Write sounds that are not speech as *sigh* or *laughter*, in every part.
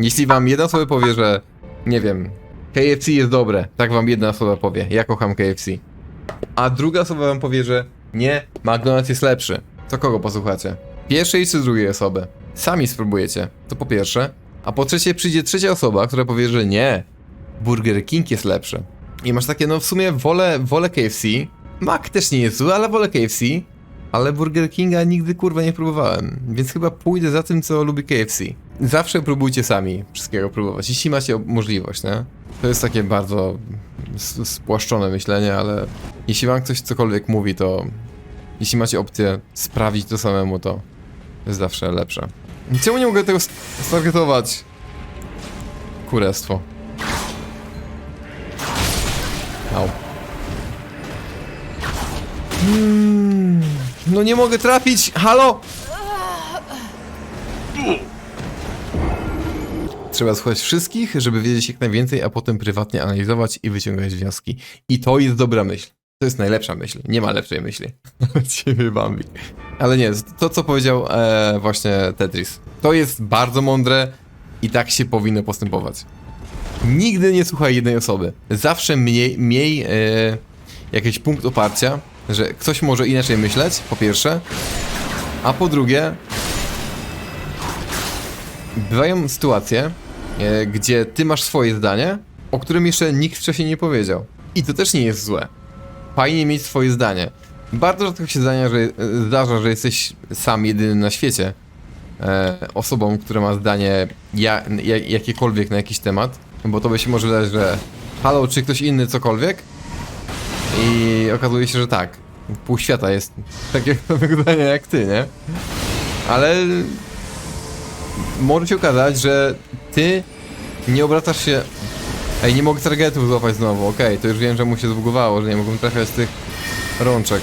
Jeśli wam jedna osoba powie, że nie wiem, KFC jest dobre, tak wam jedna osoba powie, ja kocham KFC. A druga osoba wam powie, że nie, McDonald's jest lepszy. To kogo posłuchacie? Pierwszej czy drugiej osoby? Sami spróbujecie, to po pierwsze. A po trzecie przyjdzie trzecia osoba, która powie, że nie, Burger King jest lepszy. I masz takie, no w sumie wolę, wolę KFC. Mac też nie jest zły, ale wolę KFC. Ale Burger Kinga nigdy kurwa nie próbowałem, więc chyba pójdę za tym, co lubi KFC. Zawsze próbujcie sami wszystkiego próbować, jeśli macie możliwość, nie? To jest takie bardzo spłaszczone myślenie, ale jeśli wam ktoś cokolwiek mówi, to jeśli macie opcję sprawdzić to samemu, to jest zawsze lepsze. Czemu nie mogę tego stargetować? Kurestwo. Au. Mm, no nie mogę trafić! Halo! Trzeba słuchać wszystkich, żeby wiedzieć jak najwięcej, a potem prywatnie analizować i wyciągać wnioski. I to jest dobra myśl. To jest najlepsza myśl. Nie ma lepszej myśli. *laughs* Ciebie Bambi. Ale nie, to co powiedział e, właśnie Tetris. To jest bardzo mądre i tak się powinno postępować. Nigdy nie słuchaj jednej osoby. Zawsze miej, e, jakiś punkt oparcia, że ktoś może inaczej myśleć, po pierwsze, a po drugie, bywają sytuacje, e, gdzie ty masz swoje zdanie, o którym jeszcze nikt wcześniej nie powiedział. I to też nie jest złe. Fajnie mieć swoje zdanie. Bardzo rzadko się zdania, że, e, zdarza, że jesteś sam jedyny na świecie e, osobą, która ma zdanie ja, ja, jakiekolwiek na jakiś temat, bo to by się może wydać, że halo, czy ktoś inny cokolwiek? I okazuje się, że tak. Pół świata jest takiego *laughs* samego zdania jak ty, nie? Ale może się okazać, że ty nie obracasz się... Ej, nie mogę targetów złapać znowu, okej, to już wiem, że mu się zbugowało, że nie mogłem trafiać tych rączek.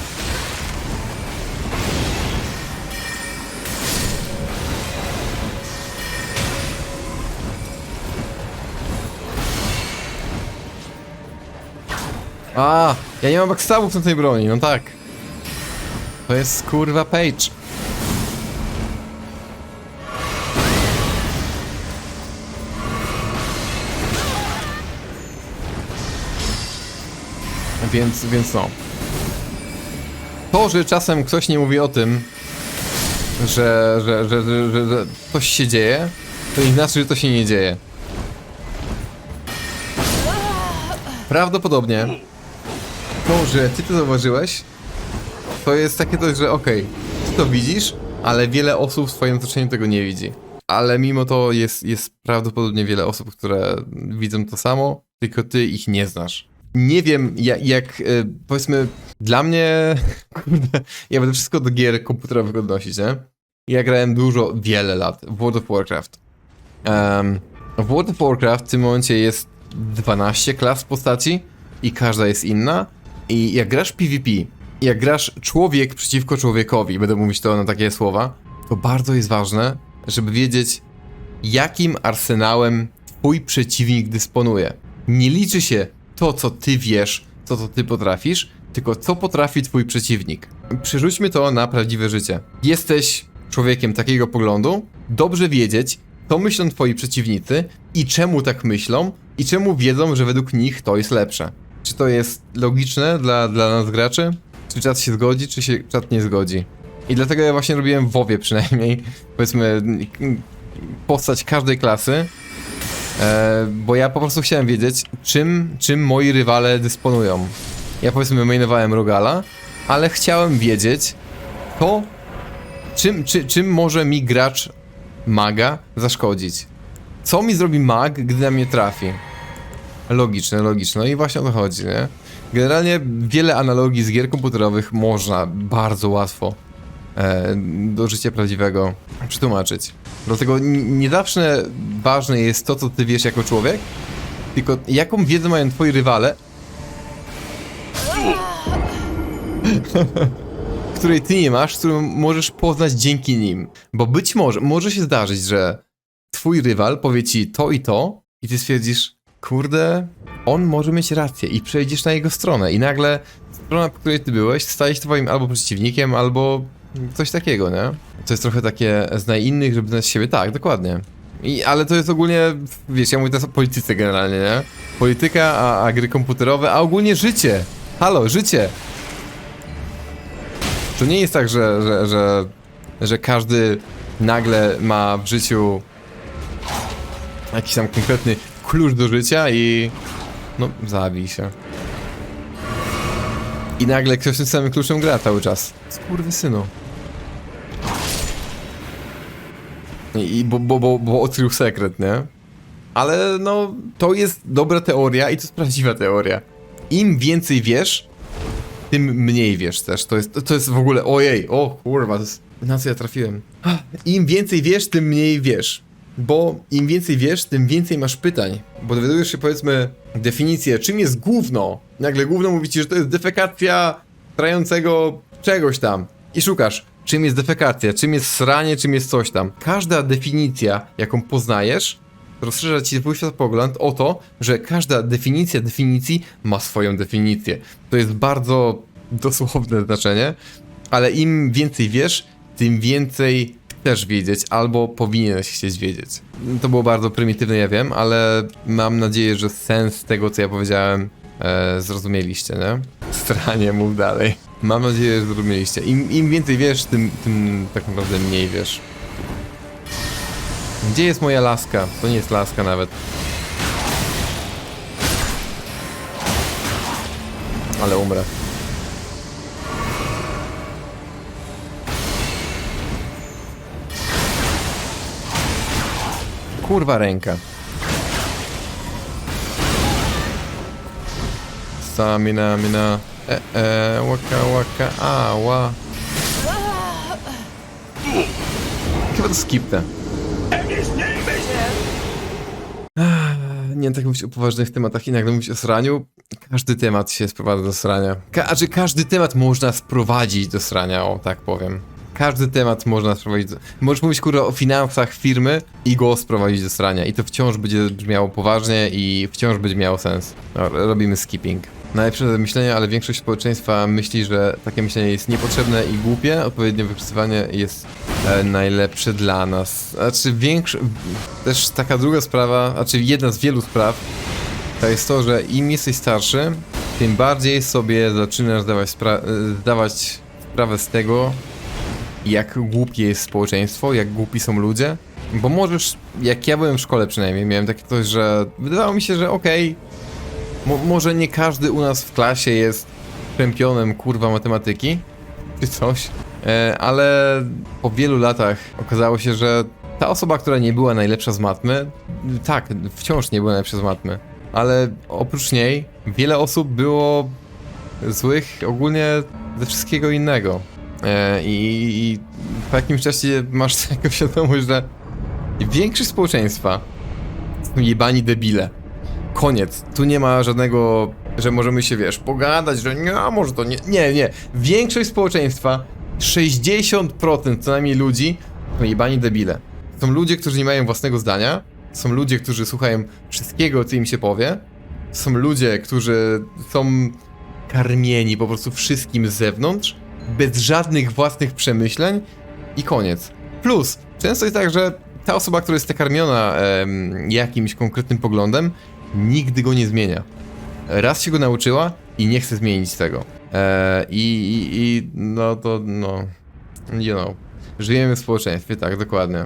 A, ja nie mam backstabów na tej broni, no tak. To jest kurwa page. Więc, więc no. To, że czasem ktoś nie mówi o tym, że, że, że, że, że, że coś się dzieje, to nie znaczy, że to się nie dzieje. Prawdopodobnie to, że ty to zauważyłeś, to jest takie coś, że okej, ty to widzisz, ale wiele osób w swoim otoczeniu tego nie widzi. Ale mimo to jest, jest prawdopodobnie wiele osób, które widzą to samo, tylko ty ich nie znasz. Nie wiem, jak, jak e, powiedzmy, dla mnie, *laughs* ja będę wszystko do gier komputerowych odnosić, nie? Ja grałem dużo, wiele lat w World of Warcraft. Em, w World of Warcraft w tym momencie jest 12 klas postaci i każda jest inna. I jak grasz PvP, jak grasz człowiek przeciwko człowiekowi, będę mówić to na takie słowa, to bardzo jest ważne, żeby wiedzieć, jakim arsenałem twój przeciwnik dysponuje. Nie liczy się to, co ty wiesz, to, co ty potrafisz, tylko co potrafi twój przeciwnik. Przerzućmy to na prawdziwe życie. Jesteś człowiekiem takiego poglądu, dobrze wiedzieć, co myślą twoi przeciwnicy i czemu tak myślą i czemu wiedzą, że według nich to jest lepsze. Czy to jest logiczne dla, dla nas graczy? Czy czat się zgodzi, czy się czat nie zgodzi? I dlatego ja właśnie robiłem w WoWie przynajmniej, *laughs* powiedzmy, postać każdej klasy, e, bo ja po prostu chciałem wiedzieć, czym, czym moi rywale dysponują. Ja powiedzmy mainowałem Rogala, ale chciałem wiedzieć, to czym, czy, czym może mi gracz maga zaszkodzić. Co mi zrobi mag, gdy na mnie trafi? Logiczne, logiczne. No i właśnie o to chodzi, nie? Generalnie wiele analogii z gier komputerowych można bardzo łatwo e, do życia prawdziwego przetłumaczyć. Dlatego nie zawsze ważne jest to, co ty wiesz jako człowiek, tylko jaką wiedzę mają twoi rywale, *laughs* której ty nie masz, którą możesz poznać dzięki nim. Bo być może, może się zdarzyć, że twój rywal powie ci to i to i ty stwierdzisz, kurde, on może mieć rację i przejdziesz na jego stronę i nagle strona, po której ty byłeś, staje się twoim albo przeciwnikiem, albo coś takiego, nie? To jest trochę takie znaj innych, żeby znać siebie. Tak, dokładnie. I, ale to jest ogólnie, wiesz, ja mówię teraz o polityce generalnie, nie? Polityka, a, a gry komputerowe, a ogólnie życie. Halo, życie. To nie jest tak, że, że, że, że każdy nagle ma w życiu jakiś tam konkretny klucz do życia i no, zabij się. I nagle ktoś tym samym kluczem gra cały czas. Skurwysynu. I, i bo, bo, bo, bo odkrył sekret, nie? Ale no, to jest dobra teoria i to jest prawdziwa teoria. Im więcej wiesz, tym mniej wiesz też. To jest, to jest w ogóle, ojej, o kurwa, to jest, na co ja trafiłem? Im więcej wiesz, tym mniej wiesz. Bo im więcej wiesz, tym więcej masz pytań. Bo dowiadujesz się powiedzmy definicję, czym jest gówno. Nagle gówno mówi ci, że to jest defekacja trającego czegoś tam. I szukasz, czym jest defekacja, czym jest sranie, czym jest coś tam. Każda definicja, jaką poznajesz, rozszerza ci twój światopogląd o to, że każda definicja definicji ma swoją definicję. To jest bardzo dosłowne znaczenie, ale im więcej wiesz, tym więcej chcesz wiedzieć, albo powinieneś chcieć wiedzieć. To było bardzo prymitywne, ja wiem, ale mam nadzieję, że sens tego, co ja powiedziałem, e, zrozumieliście, nie? Stranie, mów dalej. Mam nadzieję, że zrozumieliście. Im, im więcej wiesz, tym, tym tak naprawdę mniej wiesz. Gdzie jest moja laska? To nie jest laska nawet. Ale umrę. Kurwa ręka. Stamina, mina. E, e, łaka, łaka, ała. Chyba to skipnę. Nie wiem, tak mówić o poważnych tematach i nagle mówić o sraniu. Każdy temat się sprowadza do srania. Ka znaczy, każdy temat można sprowadzić do srania, o tak powiem. Każdy temat można sprowadzić do... Możesz mówić, kurwa, o finansach firmy i go sprowadzić do srania. I to wciąż będzie brzmiało poważnie i wciąż będzie miało sens. No, robimy skipping. Najlepsze myślenie, ale większość społeczeństwa myśli, że takie myślenie jest niepotrzebne i głupie. Odpowiednie wykorzystywanie jest e, najlepsze dla nas. Znaczy, większość... Też taka druga sprawa, znaczy jedna z wielu spraw, to jest to, że im jesteś starszy, tym bardziej sobie zaczynasz zdawać, spra- e, zdawać sprawę z tego, jak głupie jest społeczeństwo, jak głupi są ludzie. Bo możesz, jak ja byłem w szkole przynajmniej, miałem takie coś, że wydawało mi się, że okej, mo- może nie każdy u nas w klasie jest czempionem kurwa matematyki, czy coś, e, ale po wielu latach okazało się, że ta osoba, która nie była najlepsza z matmy, tak, wciąż nie była najlepsza z matmy, ale oprócz niej wiele osób było złych ogólnie ze wszystkiego innego. E, i, I po jakimś czasie masz *laughs* taką świadomość, że większość społeczeństwa są jebani debile. Koniec. Tu nie ma żadnego, że możemy się, wiesz, pogadać, że nie, może to nie. Nie, nie. Większość społeczeństwa, 60% co najmniej ludzi, są jebani debile. Są ludzie, którzy nie mają własnego zdania, są ludzie, którzy słuchają wszystkiego, co im się powie, są ludzie, którzy są karmieni po prostu wszystkim z zewnątrz, bez żadnych własnych przemyśleń i koniec. Plus, często jest tak, że ta osoba, która jest nakarmiona em, jakimś konkretnym poglądem, nigdy go nie zmienia. Raz się go nauczyła i nie chce zmienić tego. E, i, i, no to, no, you know, żyjemy w społeczeństwie, tak, dokładnie.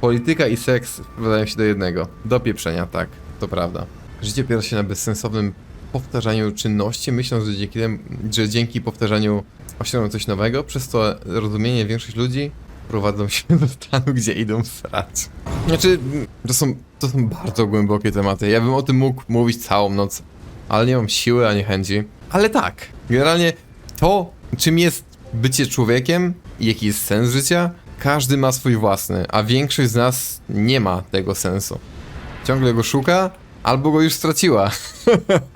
Polityka i seks sprowadzają się do jednego. Do pieprzenia, tak, to prawda. Życie opiera się na bezsensownym powtarzaniu czynności, myśląc, że dzięki, że dzięki powtarzaniu osiągną coś nowego, przez to rozumienie większość ludzi prowadzą się *laughs* do stanu, gdzie idą srać. Znaczy, to są, to są bardzo głębokie tematy. Ja bym o tym mógł mówić całą noc, ale nie mam siły ani chęci. Ale tak, generalnie to, czym jest bycie człowiekiem jaki jest sens życia, każdy ma swój własny, a większość z nas nie ma tego sensu. Ciągle go szuka, albo go już straciła. *laughs*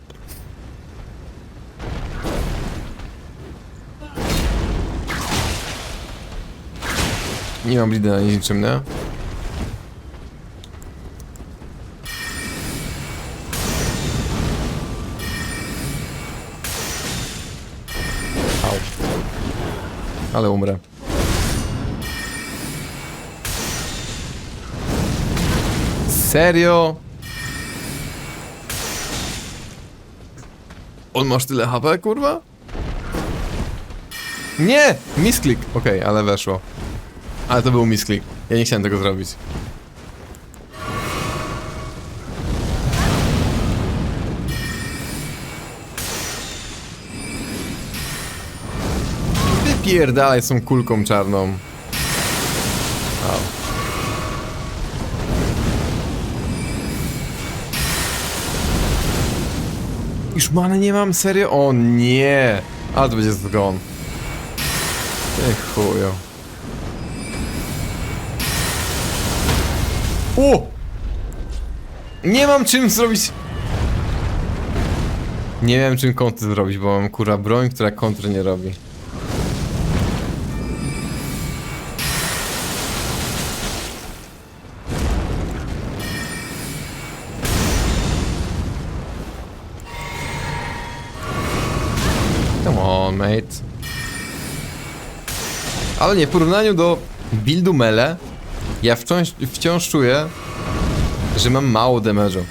Nie mam blida na niczym, nie? Au. Ale umrę. Serio? On masz tyle HP, kurwa? Nie! Misklik! Okej, ale weszło. Ale to był misklik. Ja nie chciałem tego zrobić. Wypierdalaj z tą kulką czarną. Au. Już nie mam, serio? O nie! Ale to będzie zgon. Ty chujo. O! Nie mam czym zrobić... Nie wiem czym kontry zrobić, bo mam kurwa broń, która kontry nie robi. Come on, mate. Ale nie, w porównaniu do buildu mele, ja wciąż, wciąż czuję, że mam mało damage'u.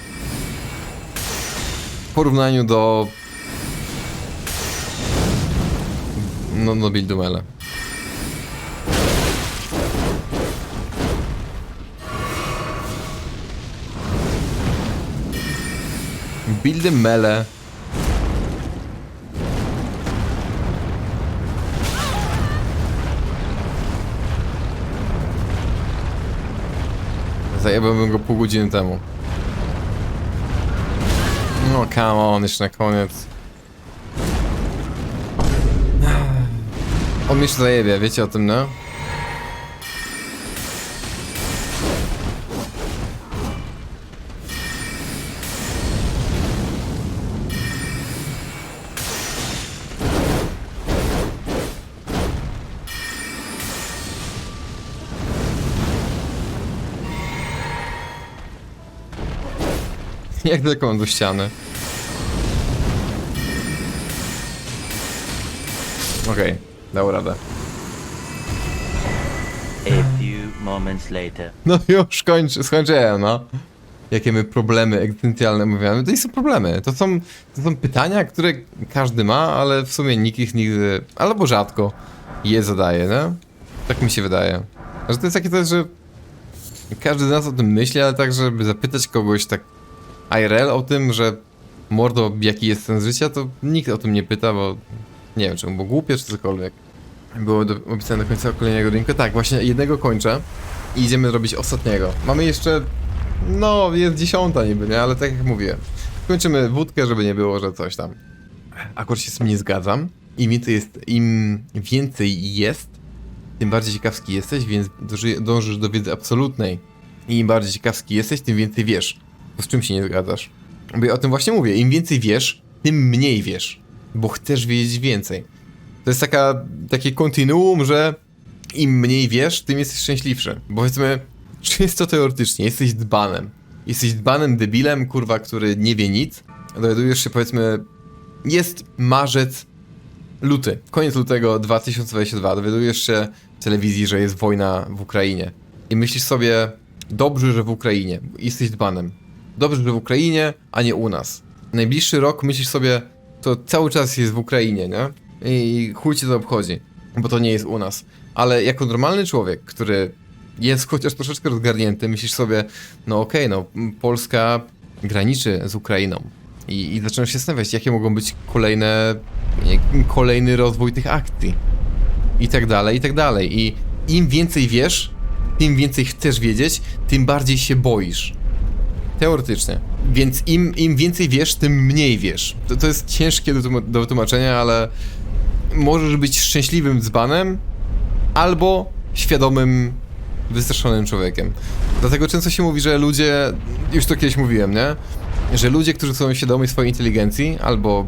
W porównaniu do... No, do buildu mele. Buildy mele Zajebałbym go pół godziny temu. No come on, jeszcze na koniec. On mnie jeszcze zajebie, wiecie o tym, no? *laughs* Jak daleko mam do ściany? Okej, dał radę. A few moments later. No już kończy, skończyłem, no. Jakie my problemy egzystencjalne omawiamy? To nie są problemy. To są, to są pytania, które każdy ma, ale w sumie nikt ich nigdy, albo rzadko je zadaje, no? Tak mi się wydaje. Że to jest takie coś, że każdy z nas o tym myśli, ale tak, żeby zapytać kogoś tak IRL o tym, że mordo, jaki jest sens życia, to nikt o tym nie pyta, bo nie wiem, czemu, bo głupie czy cokolwiek. Było do, opisane do końca kolejnego drinka. Tak, właśnie jednego kończę i idziemy robić ostatniego. Mamy jeszcze, no, jest dziesiąta niby, nie? Ale tak jak mówię, kończymy wódkę, żeby nie było, że coś tam. Akurat się z tym nie zgadzam. Im więcej jest, im więcej jest, tym bardziej ciekawski jesteś, więc dąży- dążysz do wiedzy absolutnej. I im bardziej ciekawski jesteś, tym więcej wiesz. Z czym się nie zgadzasz? Bo ja o tym właśnie mówię. Im więcej wiesz, tym mniej wiesz. Bo chcesz wiedzieć więcej. To jest taka, takie kontinuum, że im mniej wiesz, tym jesteś szczęśliwszy. Bo powiedzmy, *laughs* czysto teoretycznie, jesteś dbanem. Jesteś dbanem debilem, kurwa, który nie wie nic. Dowiadujesz się, powiedzmy, jest marzec, luty, koniec lutego 2022. Dowiadujesz się w telewizji, że jest wojna w Ukrainie. I myślisz sobie, dobrze, że w Ukrainie. Jesteś dbanem. Dobrze, że w Ukrainie, a nie u nas. Najbliższy rok myślisz sobie, to cały czas jest w Ukrainie, nie? I chuj cię to obchodzi, bo to nie jest u nas. Ale jako normalny człowiek, który jest chociaż troszeczkę rozgarnięty, myślisz sobie, no okej, no m, Polska graniczy z Ukrainą. I, I zaczynasz się zastanawiać, jakie mogą być kolejne, kolejny rozwój tych akcji. I tak dalej, i tak dalej. I im więcej wiesz, tym więcej chcesz wiedzieć, tym bardziej się boisz. Teoretycznie. Więc im, im więcej wiesz, tym mniej wiesz. To, to jest ciężkie do, do wytłumaczenia, ale możesz być szczęśliwym dzbanem albo świadomym, wystraszonym człowiekiem. Dlatego często się mówi, że ludzie, już to kiedyś mówiłem, nie? Że ludzie, którzy są świadomi swojej inteligencji albo,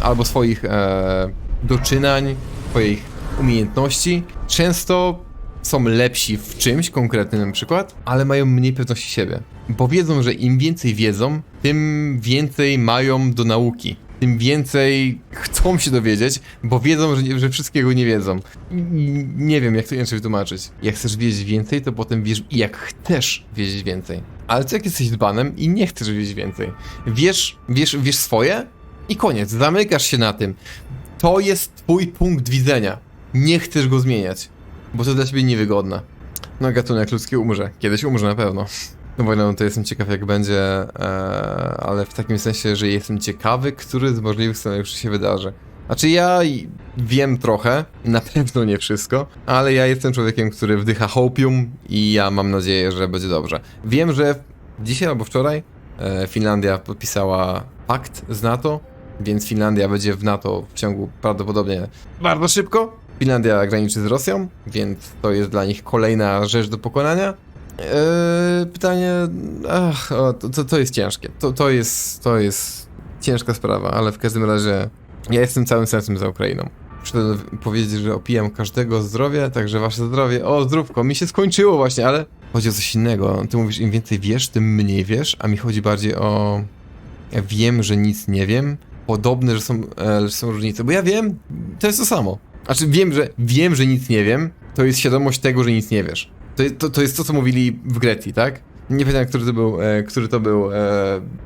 albo swoich e, doczynań, swoich umiejętności, często są lepsi w czymś konkretnym na przykład, ale mają mniej pewności siebie. Bo wiedzą, że im więcej wiedzą, tym więcej mają do nauki. tym więcej chcą się dowiedzieć, bo wiedzą, że, że wszystkiego nie wiedzą. Nie wiem, jak to inaczej wytłumaczyć. Jak chcesz wiedzieć więcej, to potem wiesz, jak chcesz wiedzieć więcej. Ale co jak jesteś dbanem i nie chcesz wiedzieć więcej? Wiesz, wiesz, wiesz swoje i koniec. Zamykasz się na tym. To jest twój punkt widzenia. Nie chcesz go zmieniać, bo to dla ciebie niewygodne. No gatunek ludzki umrze. Kiedyś umrze na pewno. No bo no, to jestem ciekaw jak będzie, e, ale w takim sensie, że jestem ciekawy, który z możliwych scenariuszy się wydarzy. Znaczy ja wiem trochę, *laughs* na pewno nie wszystko, ale ja jestem człowiekiem, który wdycha hopium i ja mam nadzieję, że będzie dobrze. Wiem, że dzisiaj albo wczoraj e, Finlandia podpisała pakt z NATO, więc Finlandia będzie w NATO w ciągu prawdopodobnie bardzo szybko. Finlandia graniczy z Rosją, więc to jest dla nich kolejna rzecz do pokonania. Eee, pytanie. Ach, o, to, to, jest ciężkie. To, to, jest, to jest ciężka sprawa, ale w każdym razie ja jestem całym sercem za Ukrainą. Muszę powiedzieć, że opijam każdego zdrowie, także wasze zdrowie. O, zdrówko, mi się skończyło właśnie, ale chodzi o coś innego. Ty mówisz, im więcej wiesz, tym mniej wiesz, a mi chodzi bardziej o. Ja wiem, że nic nie wiem. Podobne, że są, e, że są różnice, bo ja wiem, to jest to samo. Znaczy, wiem, że wiem, że nic nie wiem, to jest świadomość tego, że nic nie wiesz. To, to, to jest to, co mówili w Grecji, tak? Nie pamiętam, który to był, e, który to był e,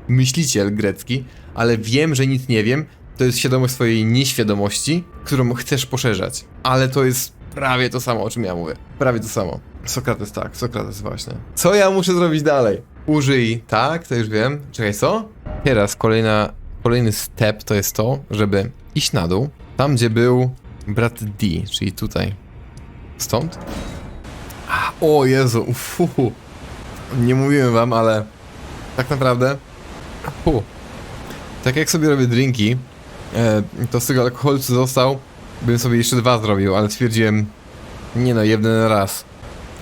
myśliciel grecki, ale wiem, że nic nie wiem, to jest świadomość swojej nieświadomości, którą chcesz poszerzać. Ale to jest prawie to samo, o czym ja mówię. Prawie to samo. Sokrates tak, Sokrates właśnie. Co ja muszę zrobić dalej? Użyj, tak, to już wiem. Czekaj, co? Teraz kolejna, kolejny step to jest to, żeby iść na dół, tam gdzie był brat D, czyli tutaj. Stąd? O Jezu, ufu. Nie mówiłem wam, ale tak naprawdę, fu. tak jak sobie robię drinki, e, to z tego alkoholu co został, bym sobie jeszcze dwa zrobił, ale stwierdziłem, nie no, jeden raz.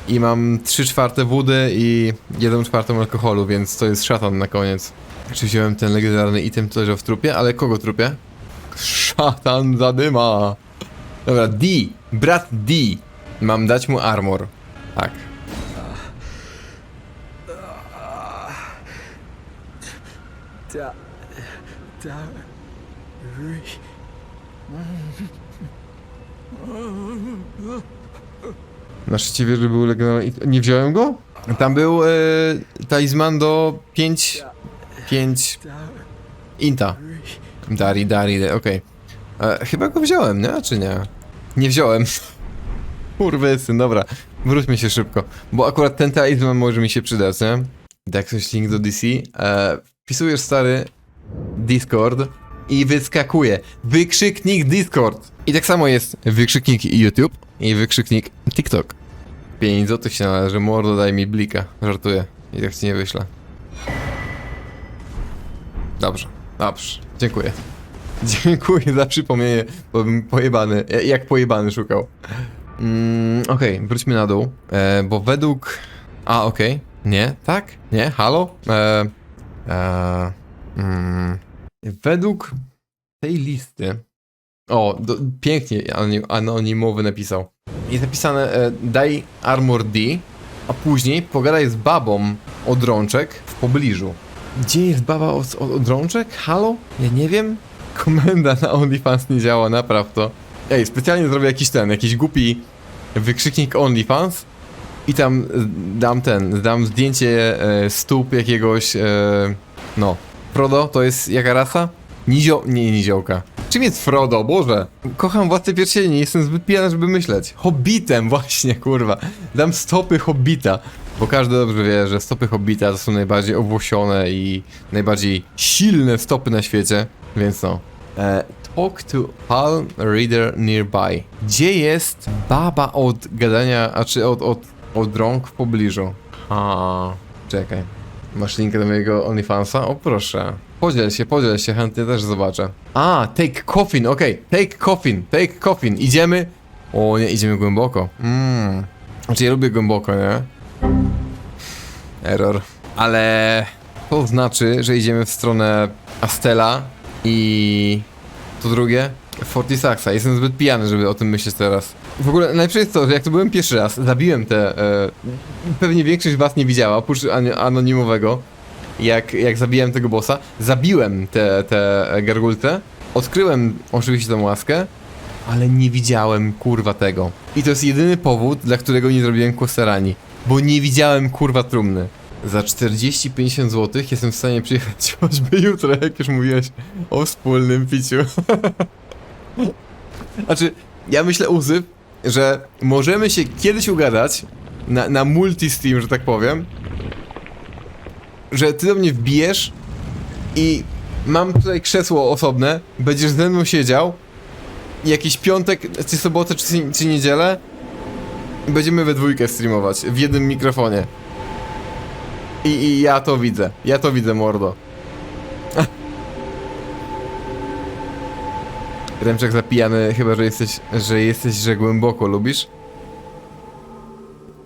I mam 3 czwarte wody i 1 czwartą alkoholu, więc to jest szatan na koniec. Czy wziąłem ten legendarny item, co leżał w trupie, ale kogo trupie? Szatan zadyma. Dobra, D, brat D. Mam dać mu armor. Tak. Da, da, ry. Na szczycie wieży był legendarny. Nie wziąłem go? Tam był e, talizman do 5... 5... Da, Inta. Dari, Dari, okej. E, Chyba go wziąłem, nie? Czy nie? Nie wziąłem. Kurwysyn, dobra. Wróćmy się szybko. Bo akurat ten talizman może mi się przydać, nie? Coś link do DC. E, wpisujesz stary Discord i wyskakuje wykrzyknik Discord. I tak samo jest wykrzyknik YouTube i wykrzyknik TikTok. 5 złotych się należy, mordo daj mi blika. Żartuję. I tak ci nie wyślę. Dobrze, dobrze. Dziękuję. *laughs* Dziękuję za przypomnienie, bo bym pojebany, e, jak pojebany szukał. Mm, okej, wróćmy na dół, e, bo według... A, okej, nie, tak, nie, halo? E, e, mm, według tej listy... O, do, pięknie anonim, anonimowy napisał. Jest napisane, e, daj armor D, a później pogadaj z babą od rączek w pobliżu. Gdzie jest baba od, od, od rączek? Halo? Ja nie wiem. Komenda na OnlyFans nie działa, napraw to. Ej, specjalnie zrobię jakiś ten, jakiś głupi wykrzyknik OnlyFans i tam e, dam ten, dam zdjęcie e, stóp jakiegoś, e, no. Frodo to jest jaka rasa? Nizio... nie, niziołka. Czym jest Frodo? Boże! Kocham Władcę Pierścieni, jestem zbyt pijany, żeby myśleć. Hobbitem, *laughs* właśnie, kurwa. Dam stopy Hobbita. Bo każdy dobrze wie, że stopy Hobbita to są najbardziej owłosione i najbardziej silne stopy na świecie. Więc no. E, talk to palm reader nearby. Gdzie jest baba od gadania, a czy od, od, od rąk w pobliżu? A, czekaj. Masz linkę do mojego OnlyFansa? O proszę. Podziel się, podziel się, chętnie też zobaczę. A, take coffin, okej. Take coffin, take coffin. Idziemy. O nie, idziemy głęboko. Mmm. Znaczy ja lubię głęboko, nie? Error. Ale to znaczy, że idziemy w stronę Astela i to drugie Fortisaxa. Jestem zbyt pijany, żeby o tym myśleć teraz. W ogóle najlepsze jest to, że jak to byłem pierwszy raz, zabiłem te. E, pewnie większość was nie widziała, oprócz an- anonimowego. jak, jak zabijałem tego bossa. Zabiłem te, te gargulce, odkryłem oczywiście tą łaskę, ale nie widziałem kurwa tego. I to jest jedyny powód, dla którego nie zrobiłem Kosterani. Bo nie widziałem kurwa trumny. Za 40-50 zł jestem w stanie przyjechać *laughs* choćby jutro, jak już mówiłeś o wspólnym piciu. *laughs* znaczy, ja myślę, Uzyp, że możemy się kiedyś ugadać na, na multi-steam, że tak powiem, że ty do mnie wbijesz i mam tutaj krzesło osobne, będziesz ze mną siedział i jakiś piątek, czy sobotę, czy, czy niedzielę będziemy we dwójkę streamować w jednym mikrofonie. I, I ja to widzę. Ja to widzę, mordo. *laughs* Remczak zapijany, chyba że jesteś, że jesteś, że głęboko lubisz.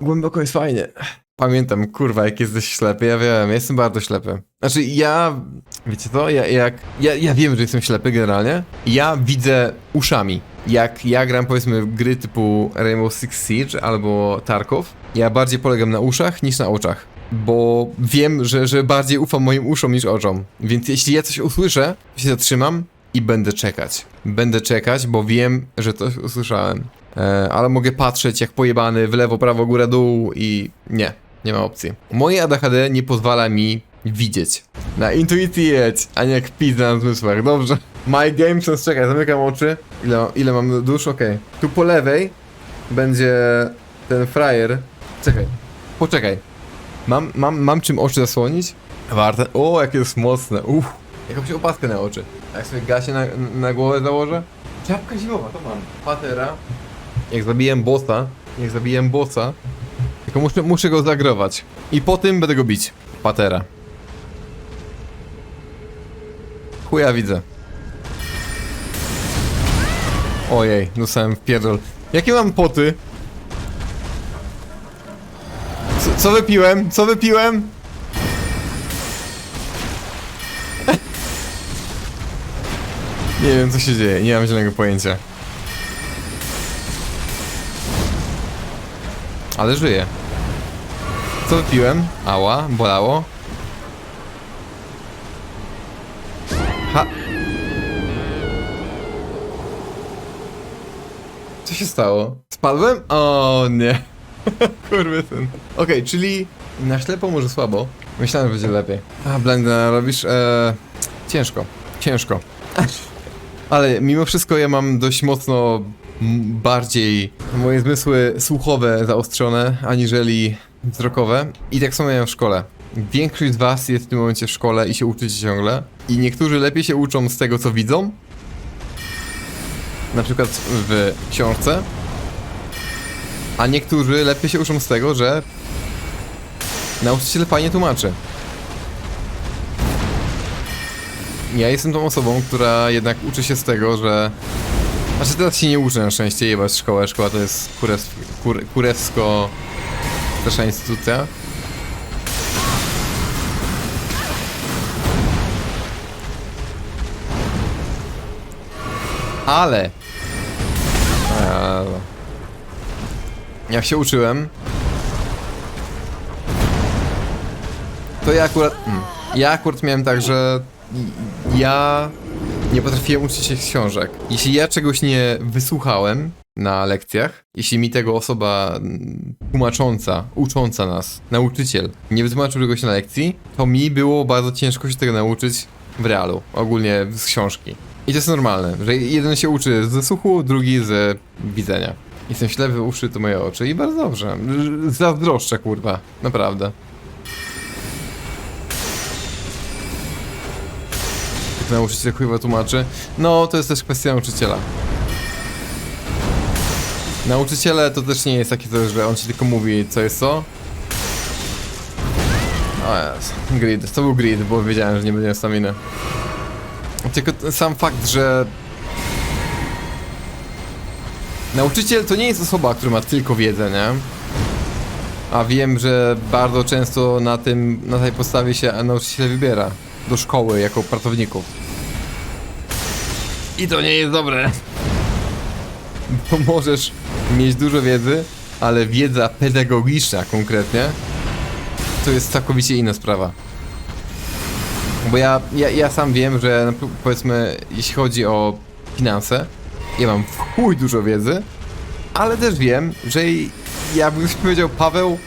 Głęboko jest fajnie. Pamiętam, kurwa, jak jesteś ślepy, ja wiem, ja jestem bardzo ślepy. Znaczy, ja, wiecie co, ja, jak, ja, ja wiem, że jestem ślepy generalnie. Ja widzę uszami. Jak ja gram, powiedzmy, gry typu Rainbow Six Siege albo Tarkov, ja bardziej polegam na uszach niż na oczach. Bo wiem, że, że bardziej ufam moim uszom niż oczom. Więc jeśli ja coś usłyszę, się zatrzymam i będę czekać. Będę czekać, bo wiem, że coś usłyszałem. E, ale mogę patrzeć jak pojebany w lewo, prawo, góra, dół i nie, nie ma opcji. Moje ADHD nie pozwala mi widzieć. Na intuicji jedź, a nie jak pizza na zmysłach, dobrze. My game sense, czekaj, zamykam oczy. Ile, ile mam dusz? Okej. Tu po lewej będzie ten frajer. Czekaj, poczekaj. Mam, mam, mam czym oczy zasłonić? Warte. O, jakie jest mocne. Uff. Jakąś opaskę na oczy. Jak sobie gasie na, na głowę założę? Czapka zimowa, to mam. Patera. Jak zabiję bossa, jak zabiję bossa, tylko muszę, muszę go zagrować. I po tym będę go bić. Patera. Chuja widzę. Ojej, dostałem w pierdol. Jakie mam poty? Co, wypiłem? Co wypiłem? Nie wiem co się dzieje, nie mam zielonego pojęcia. Ale żyję. Co wypiłem? Ała, bolało. Ha. Co się stało? Spadłem? O nie. *laughs* Kurwy ten. Okej, czyli na ślepo może słabo. Myślałem, że będzie lepiej. A, blenda robisz? Eee, ciężko. Ciężko. *laughs* Ale mimo wszystko ja mam dość mocno bardziej moje zmysły słuchowe zaostrzone, aniżeli wzrokowe. I tak samo miałem w szkole. Większość z was jest w tym momencie w szkole i się uczycie ciągle. I niektórzy lepiej się uczą z tego, co widzą. Na przykład w książce. A niektórzy lepiej się uczą z tego, że nauczyciel fajnie tłumaczy. Ja jestem tą osobą, która jednak uczy się z tego, że... Znaczy teraz się nie uczę na szczęście jebać szkołę. Szkoła to jest kurew... kur... kurewsko... Straszna instytucja. Ale... Eee, Jak się uczyłem... To ja akurat... Mm, ja akurat miałem tak, że ja nie potrafiłem uczyć się książek. Jeśli ja czegoś nie wysłuchałem na lekcjach, jeśli mi tego osoba mm, tłumacząca, ucząca nas, nauczyciel, nie wytłumaczył czegoś na lekcji, to mi było bardzo ciężko się tego nauczyć w realu, ogólnie z książki. I to jest normalne, że jeden się uczy ze słuchu, drugi z widzenia. Jestem ślepy, uszy to moje oczy i bardzo dobrze. Zazdroszczę, kurwa, naprawdę. Jak nauczyciel chujowo tłumaczy. No, to jest też kwestia nauczyciela. Nauczyciele to też nie jest takie coś, że on ci tylko mówi co jest co. O jest, grid. To był grid, bo wiedziałem, że nie będzie staminy. Tylko sam fakt, że... Nauczyciel to nie jest osoba, która ma tylko wiedzę, nie? A wiem, że bardzo często na tym, na tej podstawie się nauczyciel wybiera do szkoły jako pracowników. I to nie jest dobre. Bo możesz mieć dużo wiedzy, ale wiedza pedagogiczna konkretnie to jest całkowicie inna sprawa. Bo ja, ja, ja sam wiem, że powiedzmy, jeśli chodzi o finanse, ja mam w chuj dużo wiedzy, ale też wiem, że i- jakby ktoś powiedział Paweł,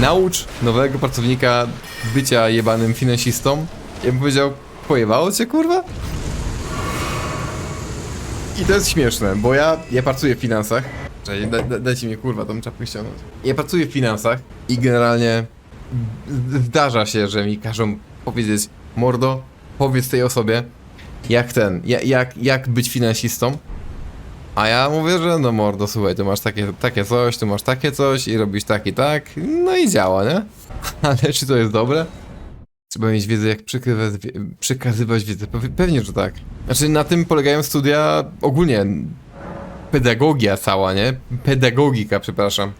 naucz nowego pracownika bycia jebanym finansistą, ja bym powiedział, pojebało cię kurwa? I to jest śmieszne, bo ja, ja pracuję w finansach. Cześć, da, da, dajcie mi kurwa tą czapkę ściągnąć. Ja pracuję w finansach i generalnie zdarza się, że mi każą powiedzieć mordo, powiedz tej osobie, jak ten, jak, jak, jak być finansistą. A ja mówię, że no mordo, słuchaj, tu masz takie, takie coś, tu masz takie coś i robisz tak i tak, no i działa, nie? *laughs* Ale czy to jest dobre? Trzeba mieć wiedzę, jak przekazywać, przekazywać wiedzę. Pew- Pewnie, że tak. Znaczy, na tym polegają studia ogólnie. Pedagogia cała, nie? Pedagogika, przepraszam.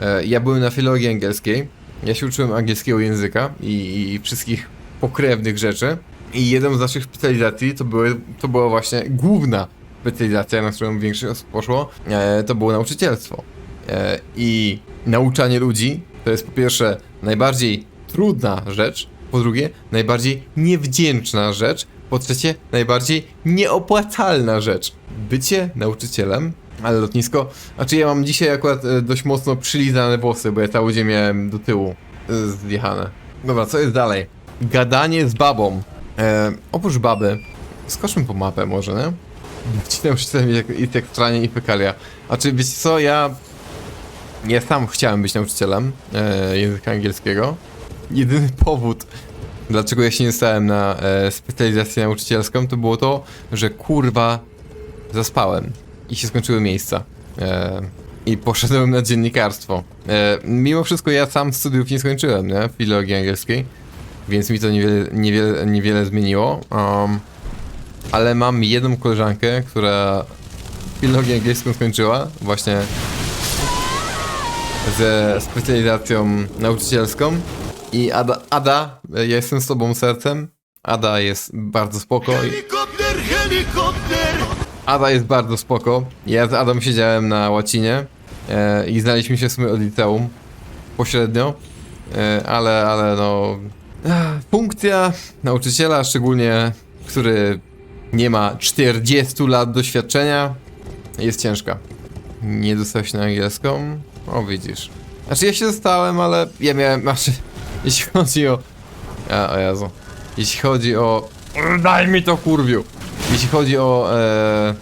E, Ja byłem na filologii angielskiej. Ja się uczyłem angielskiego języka i, i wszystkich pokrewnych rzeczy. I jedną z naszych specjalizacji to, były, to była właśnie główna specjalizacja, na którą większość osób poszło. E, to było nauczycielstwo. E, I nauczanie ludzi to jest po pierwsze najbardziej trudna rzecz, po drugie najbardziej niewdzięczna rzecz, po trzecie najbardziej nieopłacalna rzecz. Bycie nauczycielem, ale lotnisko. Znaczy ja mam dzisiaj akurat e, dość mocno przylizane włosy, bo ja cały dzień miałem do tyłu e, zjechane. Dobra, co jest dalej? Gadanie z babą. E, oprócz baby, skoczmy po mapę może, nie? *laughs* Ci nauczycielem jest jak- jak stranie i fekalia. A czy wiecie co, ja... Ja sam chciałem być nauczycielem e, języka angielskiego. Jedyny powód, dlaczego ja się nie stałem na e, specjalizację nauczycielską, to było to, że kurwa zaspałem i się skończyły miejsca. E, I poszedłem na dziennikarstwo. E, mimo wszystko ja sam studiów nie skończyłem, nie? Filologii angielskiej, więc mi to niewiele, niewiele, niewiele zmieniło. Um, ale mam jedną koleżankę, która filologię angielską skończyła, właśnie ze specjalizacją nauczycielską. I Ada, Ada, ja jestem z tobą sercem. Ada jest bardzo spoko. Helikopter, helikopter! Ada jest bardzo spoko. Ja z Adą siedziałem na łacinie e, i znaliśmy się w sumie od liceum. Pośrednio. E, ale, ale no... Funkcja nauczyciela, szczególnie który nie ma 40 lat doświadczenia, jest ciężka. Nie dostałeś na angielską? O, widzisz. Znaczy ja się dostałem, ale ja miałem... Znaczy, *laughs* jeśli chodzi o... A, o Jezu. Jeśli chodzi o... Daj mi to kurwiu! Jeśli chodzi o e,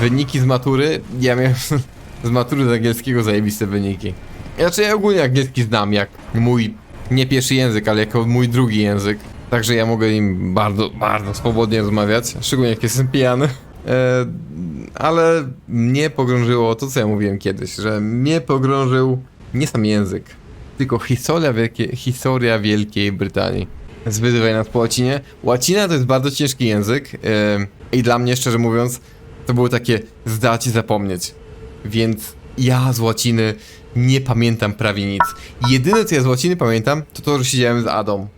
wyniki z matury, ja miałem *laughs* z matury z angielskiego zajebiste wyniki. Znaczy ja ogólnie angielski znam jak mój, nie pierwszy język, ale jako mój drugi język. Także ja mogę im bardzo, bardzo swobodnie rozmawiać, szczególnie jak jestem pijany. E, ale mnie pogrążyło to, co ja mówiłem kiedyś, że mnie pogrążył nie sam język, tylko historia, wielkie, historia Wielkiej Brytanii. Zwyzywaj nas po łacinie. Łacina to jest bardzo ciężki język yy, i dla mnie, szczerze mówiąc, to było takie zdać i zapomnieć. Więc ja z łaciny nie pamiętam prawie nic. Jedyne, co ja z łaciny pamiętam, to to, że siedziałem z Adą.